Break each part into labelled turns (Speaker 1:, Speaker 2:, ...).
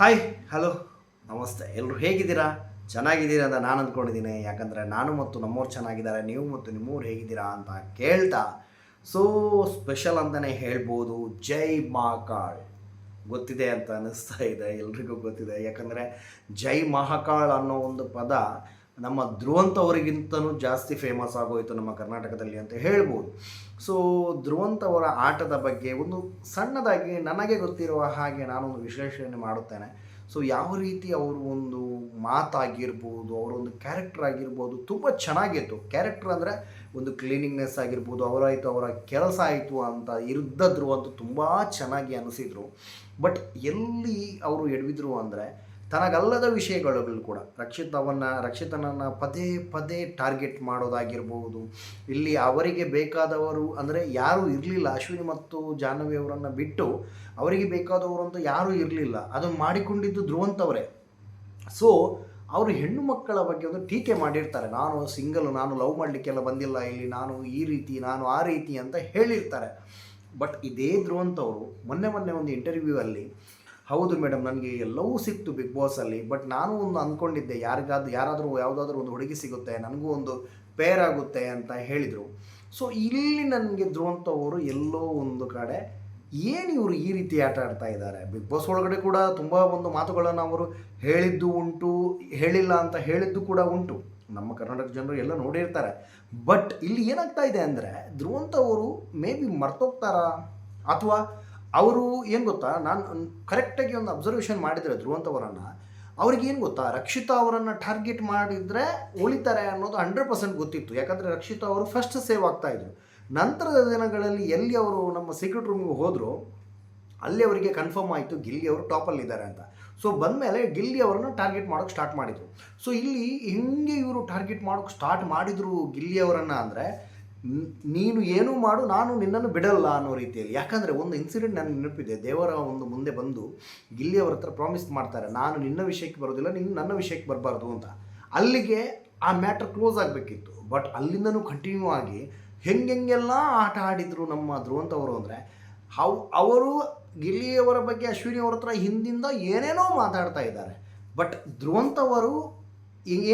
Speaker 1: Hi hello ನಮಸ್ತೆ. ಎಲ್ಲರೂ ಹೇಗಿದ್ದೀರಾ? ಚೆನ್ನಾಗಿದ್ದೀರಾ ಅಂತ ನಾನು ಅಂದ್ಕೊಂಡಿದ್ದೀನಿ. ಯಾಕಂದರೆ ನಾನು ಮತ್ತು ನಮ್ಮವ್ರು ಚೆನ್ನಾಗಿದ್ದಾರೆ. ನೀವು ಮತ್ತು ನಿಮ್ಮೂರು ಹೇಗಿದ್ದೀರಾ ಅಂತ ಕೇಳ್ತಾ. ಸೊ ಸ್ಪೆಷಲ್ ಅಂತಲೇ ಹೇಳ್ಬೋದು. ಜೈ ಮಹಾಕಾಳ್. ಗೊತ್ತಿದೆ ಅಂತ ಅನ್ನಿಸ್ತಾ ಇದೆ. ಎಲ್ರಿಗೂ ಗೊತ್ತಿದೆ. ಯಾಕಂದರೆ ಜೈ ಮಹಾಕಾಳ್ ಅನ್ನೋ ಒಂದು ಪದ ನಮ್ಮ ಧ್ರುವಂತ ಧ್ರುವಂತವರಿಗಿಂತನೂ ಜಾಸ್ತಿ ಫೇಮಸ್ ಆಗೋಯಿತು ನಮ್ಮ ಕರ್ನಾಟಕದಲ್ಲಿ ಅಂತ ಹೇಳ್ಬೋದು. ಸೊ ಧ್ರುವಂತವರ ಆಟದ ಬಗ್ಗೆ ಒಂದು ಸಣ್ಣದಾಗಿ ನನಗೆ ಗೊತ್ತಿರುವ ಹಾಗೆ ನಾನೊಂದು ವಿಶ್ಲೇಷಣೆ ಮಾಡುತ್ತೇನೆ. ಸೊ ಯಾವ ರೀತಿ ಅವರು ಒಂದು ಮಾತಾಗಿರ್ಬೋದು, ಅವರ ಒಂದು ಕ್ಯಾರೆಕ್ಟರ್ ಆಗಿರ್ಬೋದು ತುಂಬ ಚೆನ್ನಾಗಿತ್ತು. ಕ್ಯಾರೆಕ್ಟರ್ ಅಂದರೆ ಒಂದು ಕ್ಲೀನಿಂಗ್ನೆಸ್ ಆಗಿರ್ಬೋದು ಅವರಾಯಿತು ಅವರ ಕೆಲಸ ಆಯಿತು ಅಂತ ಇರ್ದ ಅಂತ ತುಂಬ ಚೆನ್ನಾಗಿ ಅನಿಸಿದ್ರು. ಬಟ್ ಎಲ್ಲಿ ಅವರು ಎಡವಿದ್ರು ಅಂದರೆ ತನಗಲ್ಲದ ವಿಷಯಗಳಲ್ಲೂ ಕೂಡ ರಕ್ಷಿತವನ್ನು, ರಕ್ಷಿತನನ್ನು ಪದೇ ಪದೇ ಟಾರ್ಗೆಟ್ ಮಾಡೋದಾಗಿರ್ಬೋದು. ಇಲ್ಲಿ ಅವರಿಗೆ ಬೇಕಾದವರು ಅಂದರೆ ಯಾರೂ ಇರಲಿಲ್ಲ, ಅಶ್ವಿನಿ ಮತ್ತು ಜಾಹ್ನವಿ ಅವರನ್ನು ಬಿಟ್ಟು ಅವರಿಗೆ ಬೇಕಾದವರು ಅಂತ ಯಾರೂ ಇರಲಿಲ್ಲ. ಅದನ್ನು ಮಾಡಿಕೊಂಡಿದ್ದು ಧ್ರುವಂತವರೇ. ಸೊ ಅವರು ಹೆಣ್ಣು ಮಕ್ಕಳ ಬಗ್ಗೆ ಒಂದು ಟೀಕೆ ಮಾಡಿರ್ತಾರೆ. ನಾನು ಸಿಂಗಲ್ ನಾನು ಲವ್ ಮಾಡಲಿಕ್ಕೆಲ್ಲ ಬಂದಿಲ್ಲ ಇಲ್ಲಿ, ನಾನು ಈ ರೀತಿ, ನಾನು ಆ ರೀತಿ ಅಂತ ಹೇಳಿರ್ತಾರೆ. ಬಟ್ ಇದೇ ಧ್ರುವಂತವರು ಮೊನ್ನೆ ಮೊನ್ನೆ ಒಂದು ಇಂಟರ್ವ್ಯೂ ಅಲ್ಲಿ ಹೌದು ಮೇಡಮ್ ನನಗೆ ಎಲ್ಲವೂ ಸಿಕ್ತು ಬಿಗ್ ಬಾಸಲ್ಲಿ ಬಟ್ ನಾನು ಒಂದು ಅಂದ್ಕೊಂಡಿದ್ದೆ ಯಾರಿಗಾದ್ರು ಯಾರಾದರೂ ಯಾವುದಾದ್ರೂ ಒಂದು ಹುಡುಗಿ ಸಿಗುತ್ತೆ, ನನಗೂ ಒಂದು ಪೇರ್ ಆಗುತ್ತೆ ಅಂತ ಹೇಳಿದರು. ಸೊ ಇಲ್ಲಿ ನನಗೆ ಧ್ರುವಂತವರು ಎಲ್ಲೋ ಒಂದು ಕಡೆ ಏನು ಇವರು ಈ ರೀತಿ ಆಟ ಆಡ್ತಾ ಇದ್ದಾರೆ? ಬಿಗ್ ಬಾಸ್ ಒಳಗಡೆ ಕೂಡ ತುಂಬ ಒಂದು ಮಾತುಗಳನ್ನು ಅವರು ಹೇಳಿದ್ದು ಉಂಟು, ಹೇಳಿಲ್ಲ ಅಂತ ಹೇಳಿದ್ದು ಕೂಡ ಉಂಟು. ನಮ್ಮ ಕರ್ನಾಟಕ ಜನರು ಎಲ್ಲ ನೋಡಿರ್ತಾರೆ. ಬಟ್ ಇಲ್ಲಿ ಏನಾಗ್ತಾ ಇದೆ ಅಂದರೆ ಧ್ರುವಂತವರು ಮೇ ಬಿ ಮರ್ತೋಗ್ತಾರಾ? ಅಥವಾ ಅವರು ಏನು ಗೊತ್ತಾ, ನಾನು ಕರೆಕ್ಟಾಗಿ ಒಂದು ಅಬ್ಸರ್ವೇಷನ್ ಮಾಡಿದರೆ ಧ್ರುವಂತವರನ್ನು, ಅವ್ರಿಗೆ ಏನು ಗೊತ್ತಾ, ರಕ್ಷಿತಾ ಅವರನ್ನು ಟಾರ್ಗೆಟ್ ಮಾಡಿದರೆ ಉಳಿತಾರೆ ಅನ್ನೋದು ಹಂಡ್ರೆಡ್ ಪರ್ಸೆಂಟ್ ಗೊತ್ತಿತ್ತು. ಯಾಕಂದರೆ ರಕ್ಷಿತಾ ಅವರು ಫಸ್ಟ್ ಸೇವ್ ಆಗ್ತಾ ಇದ್ರು. ನಂತರದ ದಿನಗಳಲ್ಲಿ ಎಲ್ಲಿ ಅವರು ನಮ್ಮ ಸೀಕ್ರೆಟ್ ರೂಮ್ಗೆ ಹೋದರು, ಅಲ್ಲಿ ಅವರಿಗೆ ಕನ್ಫರ್ಮ್ ಆಯಿತು ಗಿಲ್ಲಿ ಅವರು ಟಾಪಲ್ಲಿದ್ದಾರೆ ಅಂತ. ಸೊ ಬಂದಮೇಲೆ ಗಿಲ್ಲಿ ಅವರನ್ನು ಟಾರ್ಗೆಟ್ ಮಾಡೋಕ್ಕೆ ಸ್ಟಾರ್ಟ್ ಮಾಡಿದರು. ಸೊ ಇಲ್ಲಿ ಹೆಂಗೆ ಇವರು ಟಾರ್ಗೆಟ್ ಮಾಡೋಕ್ಕೆ ಸ್ಟಾರ್ಟ್ ಮಾಡಿದರು ಗಿಲ್ಲಿ ಅವರನ್ನು ಅಂದರೆ ನೀನು ಏನು ಮಾಡು, ನಾನು ನಿನ್ನನ್ನು ಬಿಡಲ್ಲ ಅನ್ನೋ ರೀತಿಯಲ್ಲಿ. ಯಾಕಂದರೆ ಒಂದು ಇನ್ಸಿಡೆಂಟ್ ನನ್ನ ನೆನಪಿದೆ. ದೇವರ ಒಂದು ಮುಂದೆ ಬಂದು ಗಿಲ್ಲಿಯವರ ಹತ್ರ ಪ್ರಾಮಿಸ್ ಮಾಡ್ತಾರೆ, ನಾನು ನಿನ್ನ ವಿಷಯಕ್ಕೆ ಬರೋದಿಲ್ಲ, ನೀನು ನನ್ನ ವಿಷಯಕ್ಕೆ ಬರಬಾರ್ದು ಅಂತ. ಅಲ್ಲಿಗೆ ಆ ಮ್ಯಾಟ್ರ್ ಕ್ಲೋಸ್ ಆಗಬೇಕಿತ್ತು. ಬಟ್ ಅಲ್ಲಿಂದನೂ ಕಂಟಿನ್ಯೂ ಆಗಿ ಹೆಂಗೆಲ್ಲ ಆಟ ಆಡಿದರು ನಮ್ಮ ಧ್ರುವಂತವರು ಅಂದರೆ, ಹೌ, ಅವರು ಗಿಲ್ಲಿಯವರ ಬಗ್ಗೆ ಅಶ್ವಿನಿ ಅವರ ಹತ್ರ ಹಿಂದಿಂದ ಏನೇನೋ ಮಾತಾಡ್ತಾ ಇದ್ದಾರೆ. ಬಟ್ ಧ್ರುವಂತವರು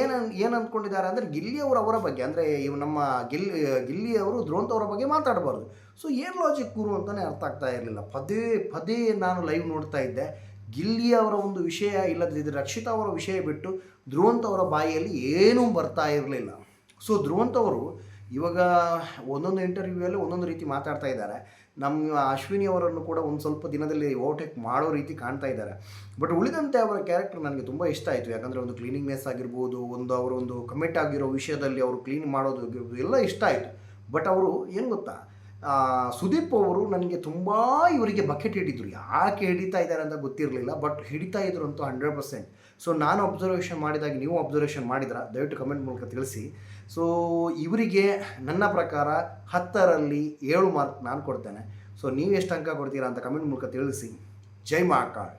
Speaker 1: ಏನು ಏನು ಅಂದ್ಕೊಂಡಿದ್ದಾರೆ ಅಂದರೆ ಗಿಲ್ಲಿಯವರು ಅವರ ಬಗ್ಗೆ, ಅಂದರೆ ಇವು ನಮ್ಮ ಗಿಲ್ ಗಿಲ್ಲಿಯವರು ಧ್ರುವಂತವರ ಬಗ್ಗೆ ಮಾತಾಡಬಾರ್ದು. ಸೊ ಏನು ಲಾಜಿಕ್ ಗುರು ಅಂತಲೇ ಅರ್ಥ ಆಗ್ತಾ ಇರಲಿಲ್ಲ. ಪದೇ ಪದೇ ನಾನು ಲೈವ್ ನೋಡ್ತಾ ಇದ್ದೆ. ಗಿಲ್ಲಿ ಅವರ ಒಂದು ವಿಷಯ ಇಲ್ಲದಿದ್ದರೆ ರಕ್ಷಿತಾ ಅವರ ವಿಷಯ ಬಿಟ್ಟು ಧ್ರುವಂತವರ ಬಾಯಿಯಲ್ಲಿ ಏನೂ ಬರ್ತಾ ಇರಲಿಲ್ಲ. ಸೊ ಧ್ರುವಂತವರು ಇವಾಗ ಒಂದೊಂದು ಇಂಟರ್ವ್ಯೂವಲ್ಲಿ ಒಂದೊಂದು ರೀತಿ ಮಾತಾಡ್ತಾ ಇದ್ದಾರೆ. ನಮ್ಮ ಅಶ್ವಿನಿ ಅವರನ್ನು ಕೂಡ ಒಂದು ಸ್ವಲ್ಪ ದಿನದಲ್ಲಿ ಓವರ್ಟೇಕ್ ಮಾಡೋ ರೀತಿ ಕಾಣ್ತಾ ಇದ್ದಾರೆ. ಬಟ್ ಉಳಿದಂತೆ ಅವರ ಕ್ಯಾರೆಕ್ಟರ್ ನನಗೆ ತುಂಬ ಇಷ್ಟ ಆಯಿತು. ಯಾಕಂದರೆ ಒಂದು ಕ್ಲೀನಿಂಗ್ನೆಸ್ ಆಗಿರ್ಬೋದು, ಒಂದು ಅವರೊಂದು ಕಮಿಟ್ ಆಗಿರೋ ವಿಷಯದಲ್ಲಿ ಅವರು ಕ್ಲೀನ್ ಮಾಡೋದು ಎಲ್ಲ ಇಷ್ಟ ಆಯಿತು. ಬಟ್ ಅವರು ಏನು ಗೊತ್ತಾ? ಸುದೀಪ್ ಅವರು ನನಗೆ ತುಂಬ ಇವರಿಗೆ ಬಕೆಟ್ ಹಿಡಿದ್ರು. ಯಾಕೆ ಹಿಡಿತಾ ಇದ್ದಾರೆ ಅಂತ ಗೊತ್ತಿರಲಿಲ್ಲ ಬಟ್ ಹಿಡಿತಾ ಇದ್ರು ಅಂತೂ ಹಂಡ್ರೆಡ್ ಪರ್ಸೆಂಟ್ ಸೊ ನಾನು ಅಬ್ಸರ್ವೇಷನ್ ಮಾಡಿದಾಗ ನೀವು ಅಬ್ಸರ್ವೇಷನ್ ಮಾಡಿದ್ರ? ದಯವಿಟ್ಟು ಕಮೆಂಟ್ ಮೂಲಕ ತಿಳಿಸಿ. ಸೊ ಇವರಿಗೆ ನನ್ನ ಪ್ರಕಾರ ಹತ್ತರಲ್ಲಿ ಏಳು ಮಾರ್ಕ್ ನಾನು ಕೊಡ್ತೇನೆ. ಸೊ ನೀವು ಎಷ್ಟು ಅಂಕ ಕೊಡ್ತೀರಾ ಅಂತ ಕಮೆಂಟ್ ಮೂಲಕ ತಿಳಿಸಿ. ಜೈ ಮಹಾಕಾಳ್